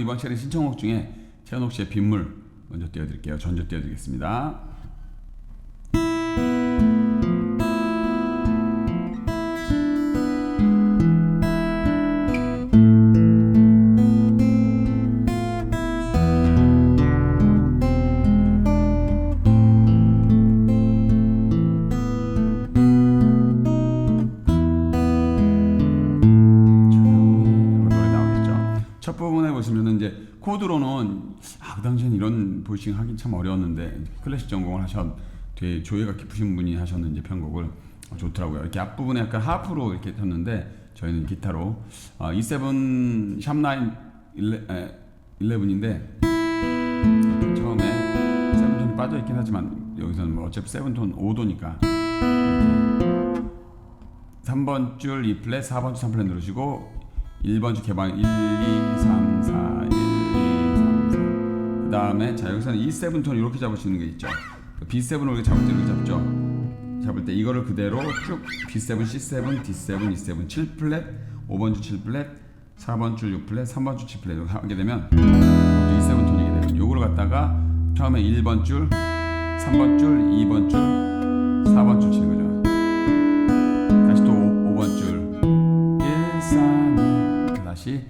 이번 시간에 신청곡 중에 최현옥 씨의 빗물 먼저 띄워드릴게요. 전조 띄워드리겠습니다. 코드로는 아, 그 당시엔 이런 보이싱 하긴 참 어려웠는데 클래식 전공을 하셨 되게 조예가 깊으신 분이 하셨는지 편곡을 어, 좋더라고요. 이렇게 앞부분에 약간 하프로 이렇게 쳤는데 저희는 기타로 아, E7 샵9 11인데 처음에 세븐톤이 빠져 있긴 하지만 여기서는 뭐 어차피 세븐톤 5도니까 이렇게 3번 줄 2플랫, 4번 줄 3플랫 누르시고 1번 줄 개방 1, 2, 3, 4, 1, 2, 3, 4. 그 다음에 자 여기서는 E7 톤 이렇게 잡으시는 게 있죠. B7을 이렇게 잡을 때 이렇게 잡죠. 잡을 때 이거를 그대로 쭉 B7, C7, D7, E7, 7플랫, 5번 줄 7플랫, 4번 줄 6플랫, 3번 줄 7플랫 이렇게 하게 되면 E7 톤이게 되요 요거를 갖다가 처음에 1번 줄, 3번 줄, 2번 줄, 4번 줄 치는 거죠. 다시 또 5, 번 줄. 1, 3, 2 다시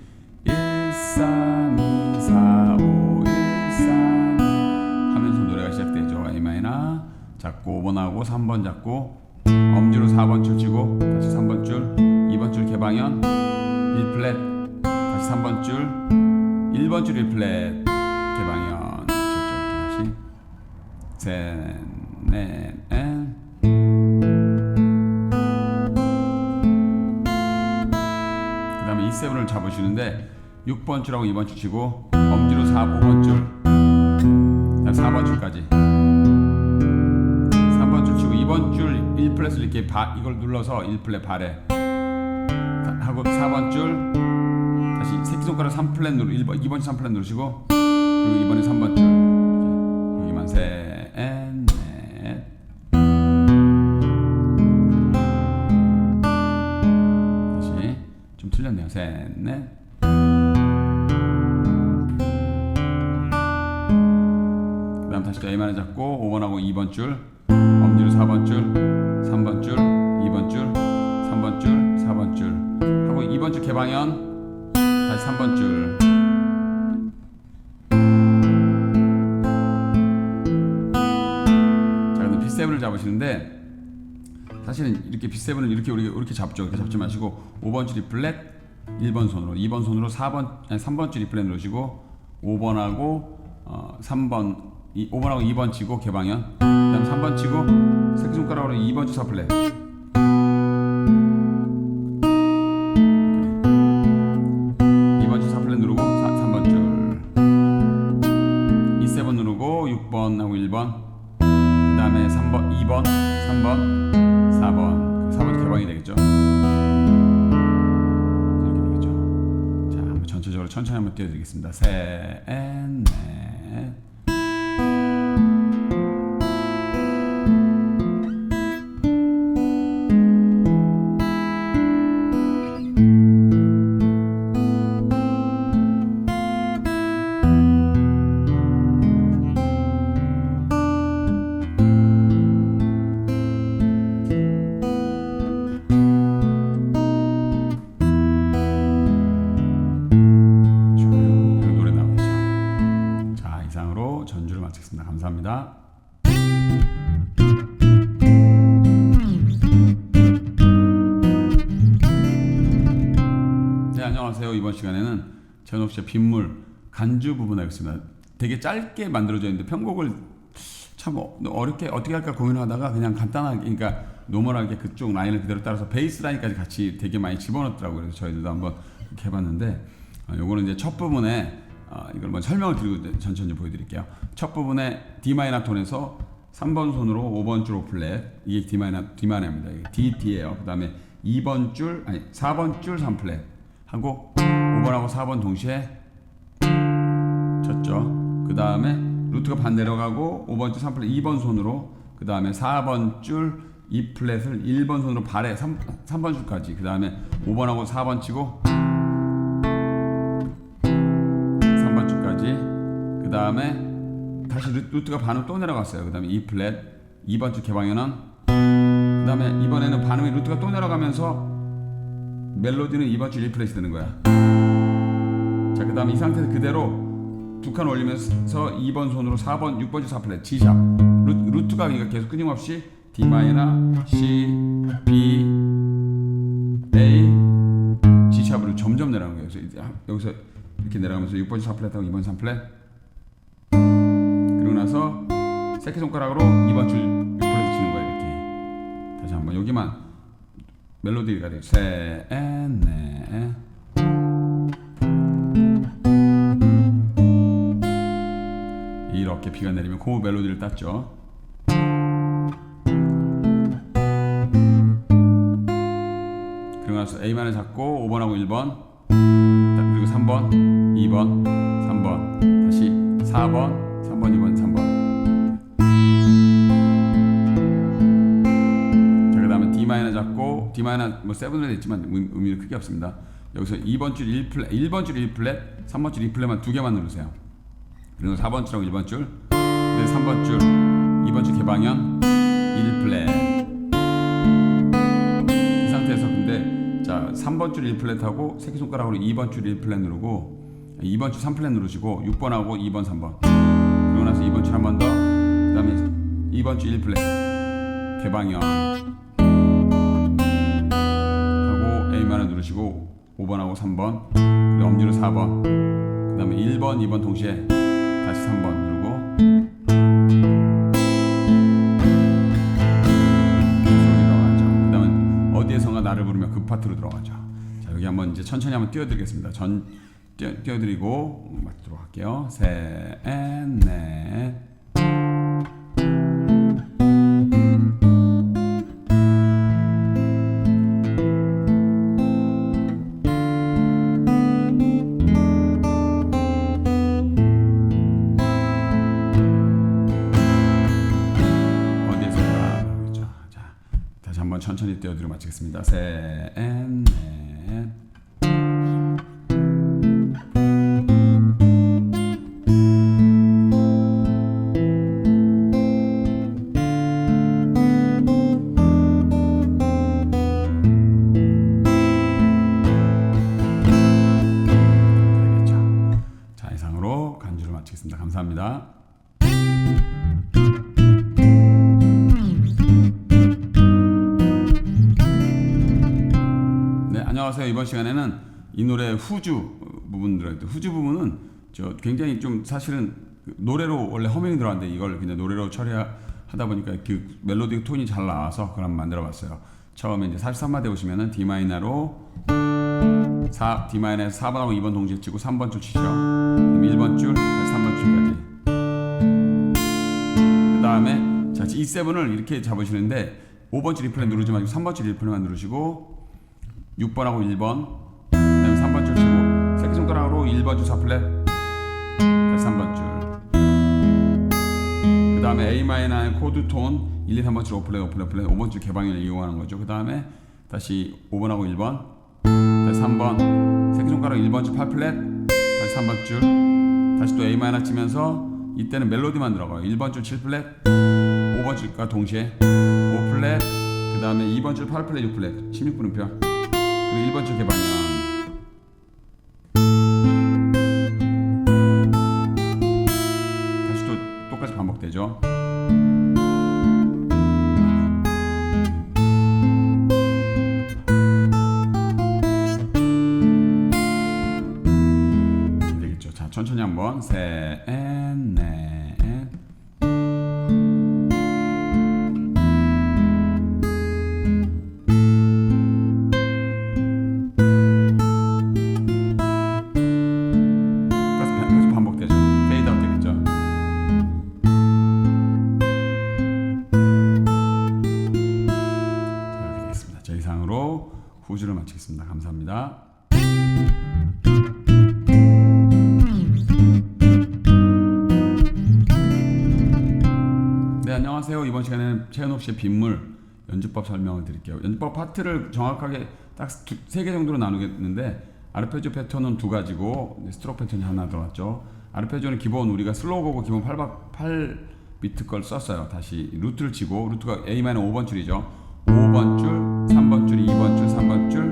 잡고 5번하고 3번 잡고 엄지로 4번 줄 치고 다시 3번 줄 2번 줄 개방현 1플랫 다시 3번 줄 1번 줄 1플랫 개방현. 이렇게 다시. 셋넷 앤그 다음에 E7을 잡으시는데 6번 줄하고 2번 줄 치고 엄지로 4, 5번 줄 그다음 4번 줄까지 1플랫을 이렇게 바, 이걸 눌러서 1플랫 발에 다- 하고 4번 줄. 다시 새끼손가락 3플랫 누르 1번 2번 줄 3플랫 누르시고 그리고 이번에 3번 줄. 여기만 셋넷. 다시 좀 틀렸네요. 셋, 넷. 그 다음 다시 또 A만을 잡고 5번하고 2번 줄, 엄지로 4번 줄, 3번 줄, 2번 줄, 3번 줄, 4번 줄 하고 2번 줄 개방현 다시 3번 줄. 자, 근데 B7을 잡으시는데 사실은 이렇게 B7을 이렇게 우리가 이렇게 잡죠. 이렇게 잡지 마시고 5번 줄이 플랫 1번 손으로 2번 손으로 4번 아니 3번 줄이 플랫 누르시고 5번하고 어, 3번 이, 5번하고 2번 치고 개방현 그다음 3번 치고 새끼손가락으로 2번 줄 4플랫 이렇게. 2번 줄 4플랫 누르고 3번 줄 E7 누르고 6번하고 1번 그 다음에 3번, 2번, 3번, 4번. 4번 개방이 되겠죠. 자, 전체적으로 천천히 한번 띄워드리겠습니다. 셋, 넷. 안녕하세요. 이번 시간에는 전옥 씨의 빗물 간주 부분 하겠습니다. 되게 짧게 만들어져 있는데 편곡을 참 어- 어렵게 어떻게 할까 고민하다가 그냥 간단하게 그러니까 노멀하게 그쪽 라인을 그대로 따라서 베이스 라인까지 같이 되게 많이 집어넣더라고요. 그래서 저희들도 한번 이렇게 해봤는데 어, 요거는 이제 첫 부분에 어, 이걸 먼저 설명을 드리고 천천히 보여드릴게요. 첫 부분에 D 마이너 톤에서 3번 손으로 5번 줄 5플랫 이게 D 마이너 D 마이너입니다. D D예요. 그다음에 2번 줄 아니 4번 줄 3플랫 하고 5번하고 4번 동시에 쳤죠. 그 다음에 루트가 반대로 가고 5번 줄 3플랫 2번 손으로 그 다음에 4번 줄 2플랫을 1번 손으로 발에 3, 3번 줄까지 그 다음에 5번하고 4번 치고 3번 그 다음에 다시 루- 루트가 반음 또 내려갔어요. 그 다음에 E 플랫 2번 줄 개방현은 그 다음에 이번에는 반음이 루트가 또 내려가면서 멜로디는 2번 줄 1플랫이 되는 거야. 자, 그 다음에 이 상태에서 그대로 두 칸 올리면서 2번 손으로 4번, 6번 줄 4플랫 G샵 루, 루트 가 그러니까 계속 끊임없이 D 마이너, C, B, A, G 샵으로 점점 내려가는 거예요. 그래서 여기서 이렇게 내려가면서 6번 줄 4플랫하고 2번 3플랫 그리고 나서 새끼 손가락으로 2번 줄 6플랫 치는 거예요. 이렇게 다시 한번 여기만 멜로디가 돼요. 셋, 넷. 이렇게 비가 내리면 그 멜로디를 땄죠. 그리고 나서 A만을 잡고 5번하고 1번 그리고 3번 2번 3번 다시 4번 3번 2번 3번 마이너 잡고 D 마이너 뭐 세븐을 했지만 의- 의미는 크게 없습니다. 여기서 2번 줄 1플랫, 1번 줄 1플랫, 3번 줄 2플랫만 두 개만 누르세요. 그리고 4번 줄하고 1번 줄, 네, 3번 줄, 2번 줄 개방현, 1플랫. 이 상태에서 근데 자 3번 줄 1플랫하고 새끼손가락으로 2번 줄 1플랫 누르고 2번 줄 3플랫 누르시고 6번하고 2번 3번 그리고 나서 2번 줄 한 번 더, 그 다음에 2번 줄 1플랫 개방현 하고 A만을 누르시고 5번하고 3번 그리고 엄지로 4번 그 다음에 1번 2번 동시에 다시 3번 누르고. 그 다음에 어디에선가 나를 부르며 그 파트로 들어가죠. 자 여기 한번 이제 천천히 한번 띄워드리겠습니다. 전 띄워, 띄워드리고 맞도록 할게요. 셋넷 천천히 띄워드리고 마치겠습니다 이상으로 간주를 마치겠습니다. 감사합니다. 네 안녕하세요. 이번 시간에는 이 노래 후주 부분 들어있죠. 후주 부분은 저 굉장히 좀 사실은 그 노래로 원래 허밍이 들어갔는데 이걸 그냥 노래로 처리하다 보니까 그 멜로디 톤이 잘 나와서 그럼 만들어봤어요. 처음에 이제 43마디 보시면은 D 마이너로 4, D 마이너에서 4번하고 2번 동시에 치고 3번 줄 치죠. 그럼 1번 줄, 다시 3번 줄까지. 그 다음에 자, 이 7을 이렇게 잡으시는데 5번 줄 리플레 누르지 말고 3번 줄 리플레만 누르시고 6번하고 1번, 그다음에 3번 줄 치고 새끼손가락으로 1번 줄 4플랫, 다시 3번 줄. 그 다음에 A 마이너의 코드 톤 1, 2, 3번 줄 5플랫, 5플랫, 5플랫, 5번 줄 개방을 이용하는 거죠. 그 다음에 다시 5번하고 1번, 다시 3번, 새끼손가락 1번 줄 8플랫, 다시 3번 줄, 다시 또 A 마이너 치면서 이때는 멜로디만 들어가요. 1번 줄 7플랫, 5번 줄과 동시에 5플랫, 그 다음에 2번 줄 8플랫, 6플랫, 16분음표, 그리고 1번 줄 개방이야. 다시 또 똑같이 반복되죠. 씨의 빗물 연주법 설명을 드릴게요 연주법 파트를 정확하게 딱 세 개 정도로 나누겠는데 아르페지오 패턴은 두 가지고 스트로크 패턴이 하나 들어갔죠 아르페지오는 기본 우리가 슬로우 곡을 기본 8박 8비트 걸 썼어요. 다시 루트를 치고 루트가 A마이너 5번 줄이죠. 5번 줄, 3번 줄, 2번 줄, 3번 줄,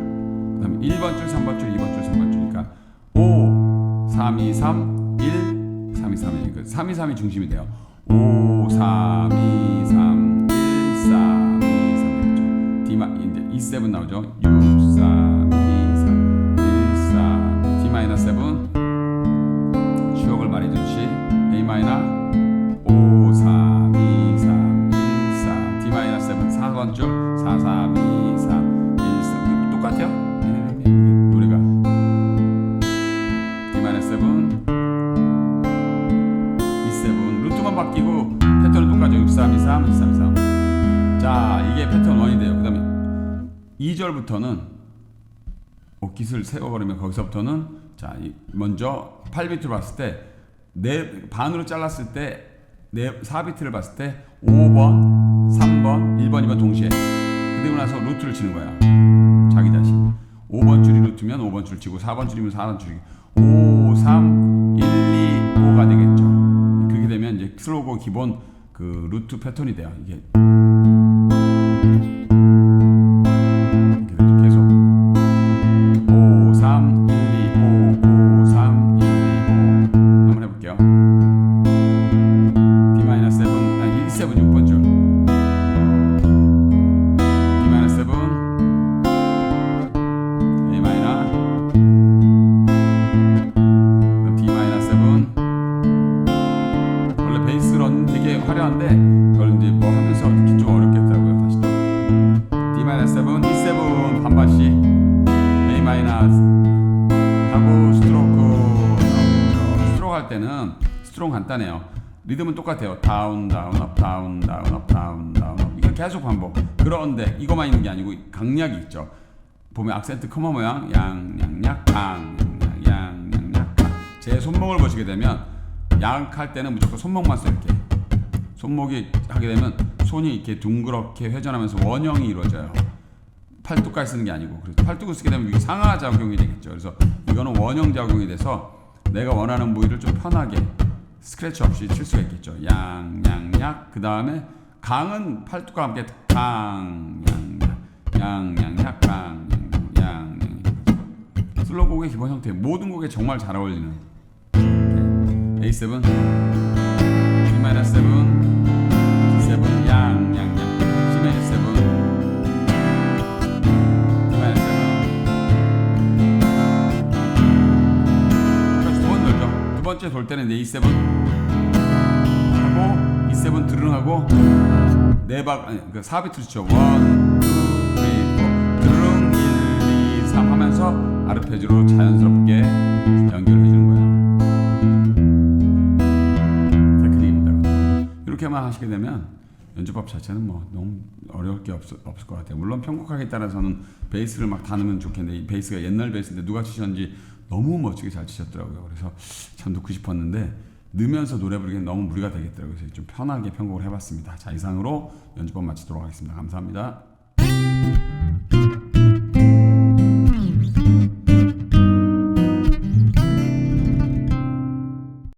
그다음에 1번 줄, 3번 줄, 2번 줄, 3번 줄이니까 5 3 2 3 1 3 2 3 1그3 2 3이 중심이 돼요. 5 3 2 3 E7 나오죠. 6 3 2 3 1 4 D 마이너 7 추억을 말해주듯이 A 마이너 5 3 2 3 1 4 D 마이너 7 4번 줄 4 3 2 3 1 4 똑같아요? 노래가 D 마이너 7 E7 루트만 바뀌고 패턴은 똑같죠 6 3 2 3 2 3 2 3자 이게 패턴 1이 돼요. 그 다음에 2절부터는 옷깃을 세워버리면 거기서부터는 자 이- 먼저 8비트로 봤을 때 네 반으로 잘랐을 때 네 4비트를 봤을 때 5번, 3번, 1번, 2번 동시에 그리고 나서 루트를 치는 거야. 자기 자신. 5번 줄이 루트면 5번 줄 치고 4번 줄이면 4번 줄이 5, 3, 1, 2, 5가 되겠죠. 그렇게 되면 이제 슬로고 기본 그 루트 패턴이 돼요. 이게 리듬은 똑같아요. 다운 다운 업 다운 다운 업 다운 다운 업 이거 계속 반복. 그런데 이거만 있는 게 아니고 강약이 있죠. 보면 악센트 커머 모양 양양약 강양양약 제 손목을 보시게 되면 양할 때는 무조건 손목만 써 이렇게 손목이 하게 되면 손이 이렇게 둥그렇게 회전하면서 원형이 이루어져요. 팔뚝까지 쓰는 게 아니고 그래서 팔뚝을 쓰게 되면 이게 상하 작용이 되겠죠. 그래서 이거는 원형 작용이 돼서 내가 원하는 부위를 좀 편하게 스크래치 없이 칠 수가 있겠죠. 양 양 약. 그 다음에 강은 팔뚝과 함께 강양약. 양양 약 강양양 슬로우 곡의 기본 형태 모든 곡에 정말 잘 어울리는. 이렇게. A7 B-7 번째 돌 때는 A7 하고 E7 드릉하고 네박 그 4비트 죠. 1, 2, 3, 4 드릉 1, 2, 3 하면서 아르페지오로 자연스럽게 연결해 주는 거예요. 테크닉입니다. 이렇게만 하시게 되면 연주법 자체는 뭐 너무 어려울 게 없, 없을 것 같아요. 물론 편곡하기에 따라서는 베이스를 막 다누면 좋겠는데 이 베이스가 옛날 베이스인데 누가 치셨는지 너무 멋지게 잘 치셨더라고요. 그래서 참 듣고 싶었는데 넣으면서 노래 부르기엔 너무 무리가 되겠더라고요. 그래서 좀 편하게 편곡을 해봤습니다. 자 이상으로 연주법 마치도록 하겠습니다. 감사합니다.